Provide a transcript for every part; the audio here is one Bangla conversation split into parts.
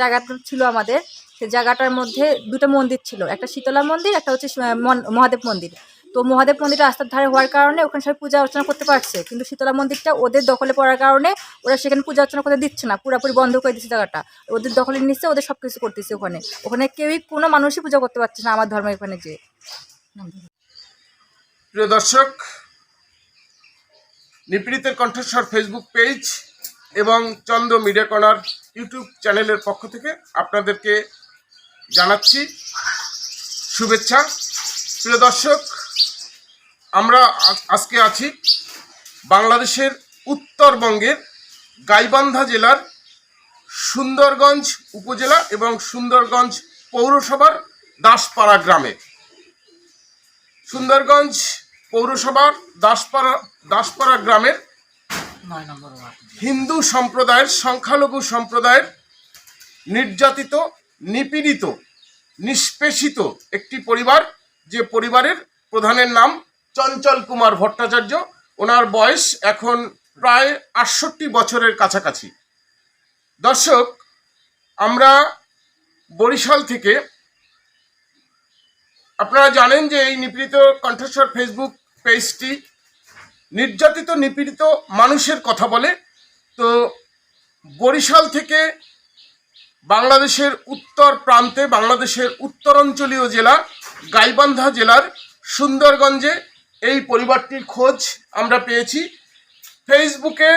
জায়গাটা ছিল আমাদের। সেই জায়গাটার মধ্যে দুটো মন্দির ছিল। একটা শীতলা মন্দির, একটা হচ্ছে মহাদেব মন্দির। তো মহাদেব মন্দিরটা রাস্তার ধারে হওয়ার কারণে ওখানে সবাই পূজা অর্চনা করতে পারছে। কিন্তু শীতলা মন্দিরটা ওদের দখলে পড়ার কারণে ওরা সেখানে পূজা অর্চনা করতে দিচ্ছে না। পুরোপুরি বন্ধ করে দিচ্ছে জায়গাটা। ওদের দখলে নিচ্ছে, ওদের সব কিছু করতেছে ওখানে। ওখানে কেউই কোনো মানুষই পূজা করতে পারছে না আমার ধর্মের ওখানে যে প্রিয় দর্শক, নিপীড়িতের কণ্ঠস্বর ফেসবুক পেজ এবং চন্দ্র মিডিয়া কর্নার ইউটিউব চ্যানেলের পক্ষ থেকে আপনাদেরকে জানাচ্ছি শুভেচ্ছা। প্রিয় দর্শক, আমরা আজ- আজকে আছি বাংলাদেশের উত্তরবঙ্গের গাইবান্ধা জেলার সুন্দরগঞ্জ উপজেলা এবং সুন্দরগঞ্জ পৌরসভার দাসপাড়া গ্রামে। সুন্দরগঞ্জ পৌরসভার দাসপাড়া দাসপাড়া গ্রামের হিন্দু সম্প্রদায়ের, সংখ্যালঘু সম্প্রদায়ের নির্যাতিত, নিপীড়িত, নিষ্পেষিত একটি পরিবার, যে পরিবারের প্রধানের নাম চঞ্চল কুমার ভট্টাচার্য। ওনার বয়স এখন প্রায় আটষট্টি বছরের কাছাকাছি। দর্শক, আমরা বরিশাল থেকে, আপনারা জানেন যে এই নিপীড়িত কণ্ঠস্বর ফেসবুক পেজটি নির্যাতিত, নিপীড়িত মানুষের কথা বলে। তো বরিশাল থেকে বাংলাদেশের উত্তর প্রান্তে, বাংলাদেশের উত্তরাঞ্চলীয় জেলা, গাইবান্ধা জেলার সুন্দরগঞ্জে এই পরিবারটির খোঁজ আমরা পেয়েছি। ফেসবুকে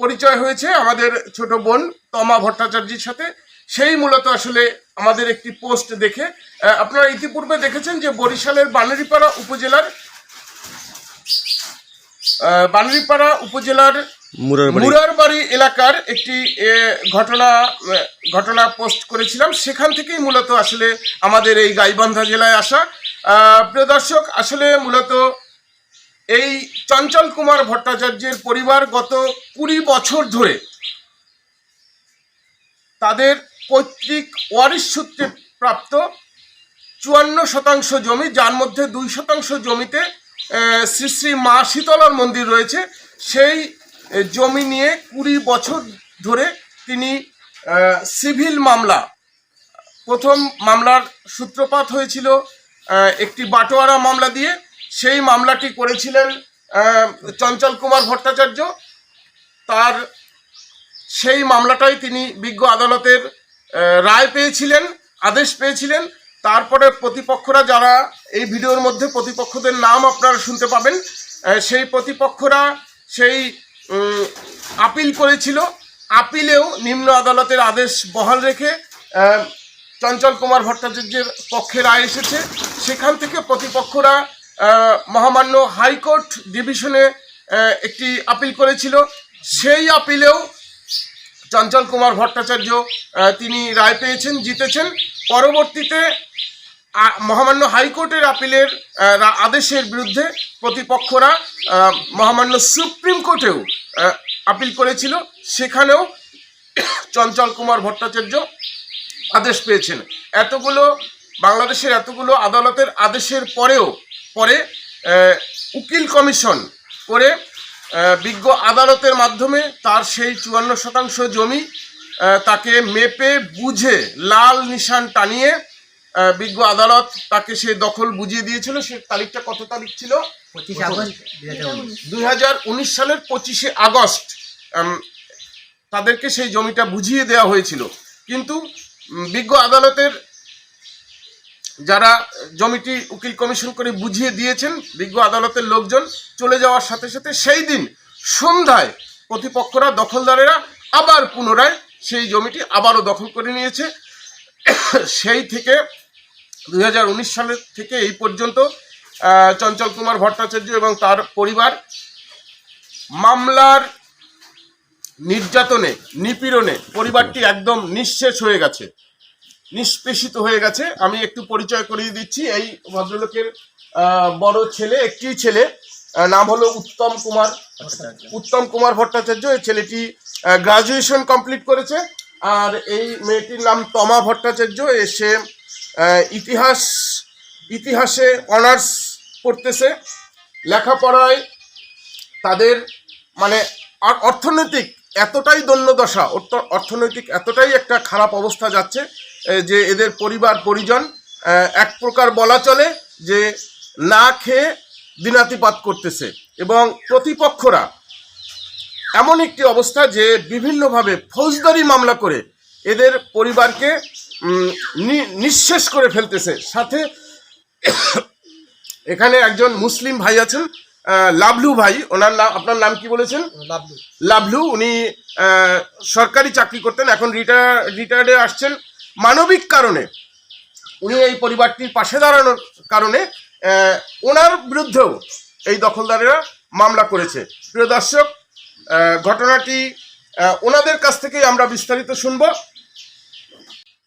পরিচয় হয়েছে আমাদের ছোট বোন তমা ভট্টাচার্যের সাথে। সেই মূলত আসলে আমাদের একটি পোস্ট দেখে। আপনারা ইতিপূর্বে দেখেছেন যে বরিশালের বানারীপাড়া উপজেলার বানারীপাড়া উপজেলার মুরারবাড়ি। এলাকার একটি ঘটনা ঘটনা পোস্ট করেছিলাম। সেখান থেকেই মূলত আসলে আমাদের এই গাইবান্ধা জেলায় আসা। প্রিয় দর্শক আসলে মূলত এই চঞ্চল কুমার ভট্টাচার্যের পরিবার গত কুড়ি বছর ধরে তাদের পৈতৃক ওয়ারিশ সূত্রে প্রাপ্ত চুয়ান্ন শতাংশ জমি যার মধ্যে দুই শতাংশ জমিতে শ্রী শ্রী মা শীতলার মন্দির রয়েছে। সেই জমি নিয়ে কুড়ি বছর ধরে তিনি সিভিল মামলা, প্রথম মামলার সূত্রপাত হয়েছিল একটি বাটোয়ারা মামলা দিয়ে। সেই মামলাটি করেছিলেন চঞ্চল কুমার ভট্টাচার্য। তার সেই মামলাটাই তিনি বিজ্ঞ আদালতের রায় পেয়েছিলেন, আদেশ পেয়েছিলেন। তারপরে প্রতিপক্ষরা যারা এই ভিডিওর মধ্যে প্রতিপক্ষদের নাম আপনারা শুনতে পাবেন সেই প্রতিপক্ষরা সেই আপিল করেছিল। আপিলেও নিম্ন আদালতের আদেশ বহাল রেখে চঞ্চল কুমার ভট্টাচার্যের পক্ষে রায় এসেছে। সেখান থেকে প্রতিপক্ষরা মহামান্য হাইকোর্ট ডিভিশনে একটি আপিল করেছিল। সেই আপিলেও চঞ্চল কুমার ভট্টাচার্য তিনি রায় পেয়েছেন, জিতেছেন। পরবর্তীতে মহামান্য হাইকোর্টের আপিলের আদেশের বিরুদ্ধে প্রতিপক্ষরা মহামান্য সুপ্রিম কোর্টেও আপিল করেছিল। সেখানেও চঞ্চল কুমার ভট্টাচার্য আদেশ পেয়েছেন। এতগুলো, বাংলাদেশের এতগুলো আদালতের আদেশের পরেও, পরে উকিল কমিশন করে বিজ্ঞ আদালতের মাধ্যমে তার সেই চুয়ান্ন শতাংশ জমি তাকে মেপে বুঝে লাল নিশান টানিয়ে বিজ্ঞ আদালত তাকে সে দখল বুঝিয়ে দিয়েছিল সে তারিখটা কত তারিখ ছিল? দুই হাজার উনিশ। সালের পঁচিশে আগস্ট তাদেরকে সেই জমিটা বুঝিয়ে দেওয়া হয়েছিল। কিন্তু বিজ্ঞ আদালতের যারা জমিটি উকিল কমিশন করে বুঝিয়ে দিয়েছেন বিজ্ঞ আদালতের লোকজন চলে যাওয়ার সাথে সাথে সেই দিন সন্ধ্যায় প্রতিপক্ষরা দখলদারেরা আবার পুনরায় সেই জমিটি আবারও দখল করে নিয়েছে। সেই থেকে দু হাজার উনিশ সালের থেকে এই পর্যন্ত চঞ্চল কুমার ভট্টাচার্য এবং তার পরিবার মামলার নির্যাতনে, নিপীড়নে পরিবারটি একদম নিঃশেষ হয়ে গেছে, নিষ্পেষিত হয়ে গেছে। আমি একটু পরিচয় করিয়ে দিচ্ছি। এই ভদ্রলোকের বড় ছেলে, একটি ছেলে নাম হলো উত্তম কুমার উত্তম কুমার ভট্টাচার্য, এই ছেলেটি গ্রাজুয়েশন কমপ্লিট করেছে। আর এই মেয়েটির নাম তমা ভট্টাচার্য। এসে ইতিহাস, ইতিহাসে অনার্স পড়তেছে, লেখাপড়ায় তাদের মানে অর্থনৈতিক এতটাই অর্থ- অর্থনৈতিক এতটাই একটা খারাপ অবস্থা যাচ্ছে যে এদের পরিবার, পরিজন এক প্রকার বলা চলে যে না খেয়ে দিনাতিপাত করতেছে। এবং প্রতিপক্ষরা এমন একটি অবস্থা যে বিভিন্নভাবে ফৌজদারি মামলা করে এদের পরিবারকে নিঃশেষ করে ফেলতেছে। সাথে এখানে একজন মুসলিম ভাই আছেন লাভলু ভাই। ওনার নাম আপনার নাম কি বলেছেন? লাভলু উনি সরকারি চাকরি করতেন এখন রিটায়ার রিটায়ার্ডে আসছেন মানবিক কারণে। উনি এই পরিবারটির পাশে দাঁড়ানোর কারণে ওনার বিরুদ্ধেও এই দখলদারেরা মামলা করেছে। প্রিয় দর্শক ঘটনাটি ওনাদের কাছ থেকেই আমরা বিস্তারিত শুনব।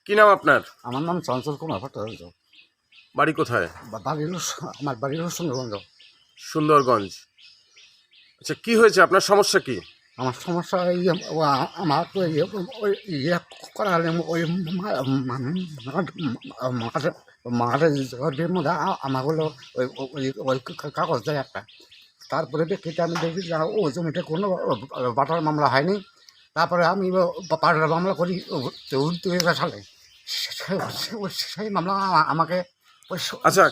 কি নাম আপনার আমার নাম চঞ্চল কুমার ভট্টাচার্য বাড়ি কোথায় বা- বাড়ি হলো আমার বাড়ির হলো সুন্দরগঞ্জ সুন্দরগঞ্জ আচ্ছা কি হয়েছে আপনার সমস্যা কি আমার সমস্যা এই ও আ- আমার তো ইয়ে ওই ইয়ে করালে ওই মাঠের মধ্যে আ- আমার হলো ওই ওই ওই কা- কাগজ দেয় একটা তারপরে দেখতে আমি দেখি যে ও জমিটা কোনো বাটার মামলা হয়নি তারপরে আমি পাটার মামলা করি হাজার সালে আমাকে আচ্ছা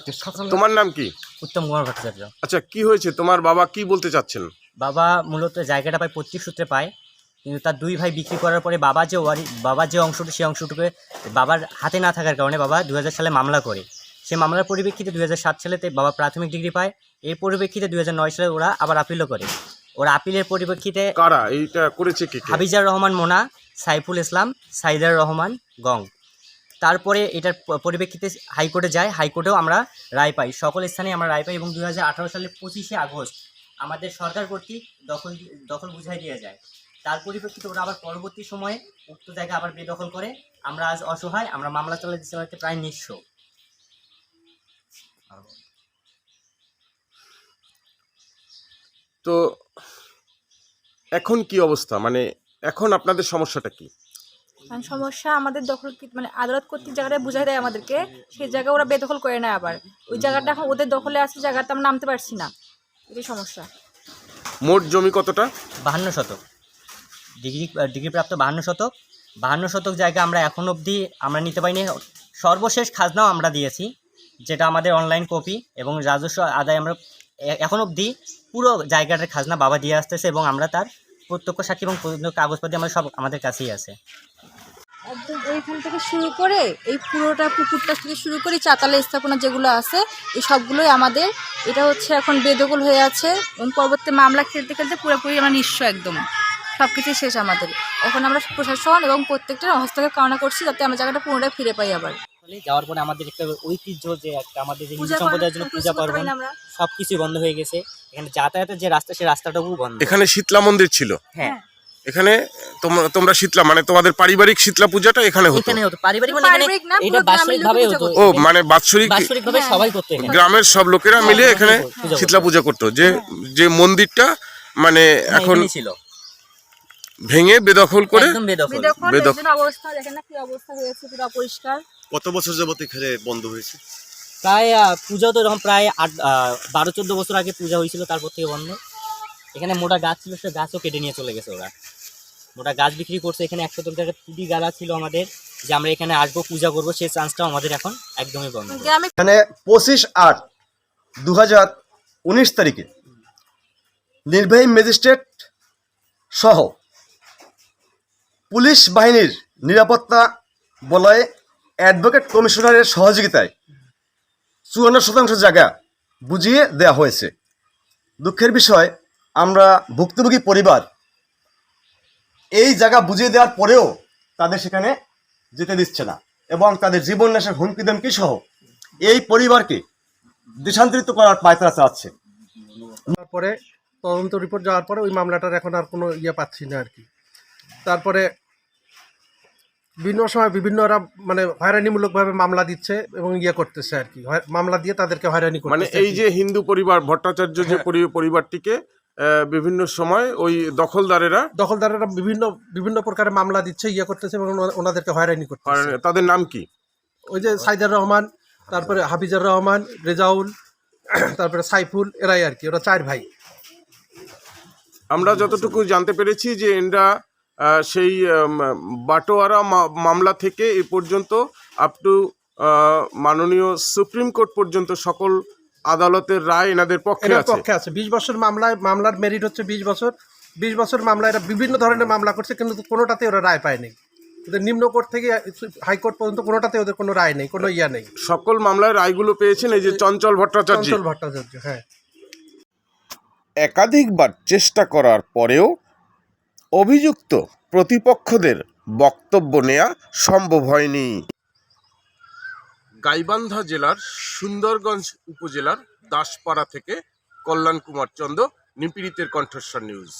তোমার নাম কি উত্তম কুমার ভট্টাচার্য আচ্ছা কি হয়েছে তোমার বাবা কি বলতে চাচ্ছেন বাবা মূলত জায়গাটা পায় পৈতৃক সূত্রে পায় কিন্তু তার দুই ভাই বিক্রি করার পরে বাবা যে ওয়ারি বাবার যে অংশটুকু সেই অংশটুকু বাবার হাতে না থাকার কারণে বাবা দুই হাজার সালে মামলা করে সে মামলার পরিপ্রেক্ষিতে দু সাত সালেতে বাবা প্রাথমিক ডিগ্রি পায় এর পরিপ্রেক্ষিতে দু সালে ওরা আবার আপিলও করে ওরা আপিলের পরিপ্রেক্ষিতে কারা এইটা করেছে কি হাবিজার রহমান মোনা সাইফুল ইসলাম সাইদার রহমান গং তারপরে এটার পরিপ্রেক্ষিতে হাইকোর্টে যায়, হাইকোর্টেও আমরা রায় পাই। সকল স্থানে আমরা রায় পাই এবং দু সালের পঁচিশে আগস্ট আমাদের সরকার কর্তৃক দখল দখল বুঝাই দিয়ে যায়। তার পরিপ্রেক্ষিতে ওরা আবার পরবর্তী সময়ে উক্ত জায়গা আবার বেদখল করে। আমরা আজ অসহায়, আমরা মামলা চালাই দিতে চালাতে প্রায় নিঃস্ব। তো এখন কি অবস্থা? মানে এখন আপনাদের সমস্যাটা কি? সমস্যা আমাদের দখল মানে আদালত কর্তৃক জায়গাটা বুঝাই দেয় আমাদেরকে সেই জায়গা ওরা বেদখল করে নেয় আবার। ওই জায়গাটা এখন ওদের দখলে আছে জায়গাটা আমরা নামতে পারছি না। এটাই সমস্যা। মোট জমি কতটা? বাহান্ন শতক। ডিগ্রি ডিগ্রিপ্রাপ্ত বাহান্ন শতক। বাহান্ন শতক জায়গা আমরা এখন অবধি আমরা নিতে পারিনি। সর্বশেষ খাজনাও আমরা দিয়েছি যেটা আমাদের অনলাইন কপি এবং রাজস্ব আদায় আমরা এখন অবধি পুরো জায়গাটার খাজনা বাবা দিয়ে আসতেছে এবং আমরা তার প্রত্যক্ষ সাক্ষী এবং প্রত্যক্ষ কাগজপাতি আমরা সব আমাদের কাছেই আছে। একদম ওইখান থেকে শুরু করে এই পুরোটা পুকুরটা থেকে শুরু করে চাতালে স্থাপনা যেগুলো আছে এই সবগুলোই আমাদের। এটা হচ্ছে এখন বেদখল হয়ে আছে। এবং পরবর্তী মামলা খেলতে খেলতে পুরোপুরি আমরা নিঃস্ব একদম। সব কিছুই শেষ আমাদের। এখন আমরা প্রশাসন এবং প্রত্যেকটা হস্তক্ষেপ কামনা করছি যাতে আমরা জায়গাটা পুনরায় ফিরে পাই আবার। যাওয়ার পরে আমাদের একটা ঐতিহ্য যে একটা আমাদের যে হিন্দু পূজা সম্প্রদায়ের জন্য পূজা পার্বণ সব কিছুই বন্ধ হয়ে গেছে। এখানে যাতায়াতের যে রাস্তা সেই রাস্তাটাও বন্ধ। এখানে শীতলা মন্দির ছিল। হ্যাঁ। এখানে তোমরা তোমরা শীতলা মানে তোমাদের পারিবারিক শীতলা পূজাটা এখানে হতো। এখানে হতো পারিবারিক মানে এখানে এটা বাৎসরিক ভাবে হতো। ও মানে বাৎসরিক বাৎসরিক ভাবে হ্যাঁ। সবাই করতো গ্রামের সব লোকেরা মিলে হ্যাঁ, এখানে শীতলা পূজা করতো। যে যে মন্দিরটা মানে হ্যাঁ, এখন ছিল। ভেঙে বেদখল করে একদম বেদখল। বেদখল বেদখল। এর জন্য অবস্থা দেখেন না কি অবস্থা হয়েছে পুরো অপরিষ্কার। কত বছর যাবত এখানে বন্ধ হয়েছে? প্রায় পূজা তো এরকম প্রায় আট আহ, বারো চোদ্দ বছর আগে পূজা হয়েছিল তারপর থেকে বন্ধ। এখানে মোটা গাছ ছিল সে গাছও কেটে নিয়ে চলে গেছে ওরা। মোটা গাছ বিক্রি করছে এখানে একশো জায়গায় টুডি গালা ছিল আমাদের যে আমরা এখানে আসব পূজা করব সেই চান্সটাও আমাদের এখন একদমই বন্ধ। এখানে পঁচিশ আট দু হাজার উনিশ তারিখে নির্বাহী ম্যাজিস্ট্রেট সহ পুলিশ বাহিনীর নিরাপত্তা বলয়ে অ্যাডভোকেট কমিশনারের সহযোগিতায় চুয়ান্ন শতাংশ জায়গা বুঝিয়ে দেওয়া হয়েছে। দুঃখের বিষয় আমরা ভুক্তভোগী পরিবার এই জায়গা বুঝিয়ে দেওয়ার পরেও তাদের সেখানে যেতে দিচ্ছে না। এবং তাদের জীবন নাশের হুমকি ধমকি সহ এই পরিবারকে দেশান্তরিত করার পায়তারা চাচ্ছে তারপরে তদন্ত রিপোর্ট যাওয়ার পরে ওই মামলাটার এখন আর কোনো ইয়ে পাচ্ছি না আর কি। তারপরে বিভিন্ন সময় বিভিন্নরা মানে হয়রানিমূলকভাবে মামলা দিচ্ছে এবং ইয়ে করতেছে আর কি। হয়- মামলা দিয়ে তাদেরকে হয়রানি মানে এই যে হিন্দু পরিবার ভট্টাচার্য যে পরি- পরিবারটিকে বিভিন্ন সময় ওই দখলদারেরা দখলদারেরা বিভিন্ন বিভিন্ন প্রকারের মামলা দিচ্ছে ইয়ে করতেছে এবং ওনাদেরকে হয়রানি করতেছে। আর তাদের নাম কি? ওই যে সাইদার রহমান তারপরে হাফিজার রহমান রেজাউল তারপরে সাইফুল এরাই আর কি ওরা চার ভাই। আমরা যতটুকু জানতে পেরেছি যে এনরা সেই বাটোয়ারা মামলা থেকে এ পর্যন্ত আপ টু মাননীয় সুপ্রিম কোর্ট পর্যন্ত সকল আদালতের রায় এনাদের পক্ষে পক্ষে আছে। বিশ বছর মামলায় মামলার মেরিট হচ্ছে বিশ বছর। বিশ বছর মামলা এরা বিভিন্ন ধরনের মামলা করছে কিন্তু কোনোটাতে ওরা রায় পায়নি ওদের নিম্ন কোর্ট থেকে হাইকোর্ট পর্যন্ত কোনোটাতে ওদের কোনো রায় নেই কোনো ইয়া নেই। সকল মামলায় রায়গুলো পেয়েছেন এই যে চঞ্চল ভট্টাচার্য। চঞ্চল ভট্টাচার্য হ্যাঁ। একাধিকবার চেষ্টা করার পরেও অভিযুক্ত প্রতিপক্ষদের বক্তব্য নেওয়া সম্ভব হয়নি। গাইবান্ধা জেলার সুন্দরগঞ্জ উপজেলার দাসপাড়া থেকে কল্যাণ কুমার চন্দ নিপীড়িতের কণ্ঠস্বর নিউজ।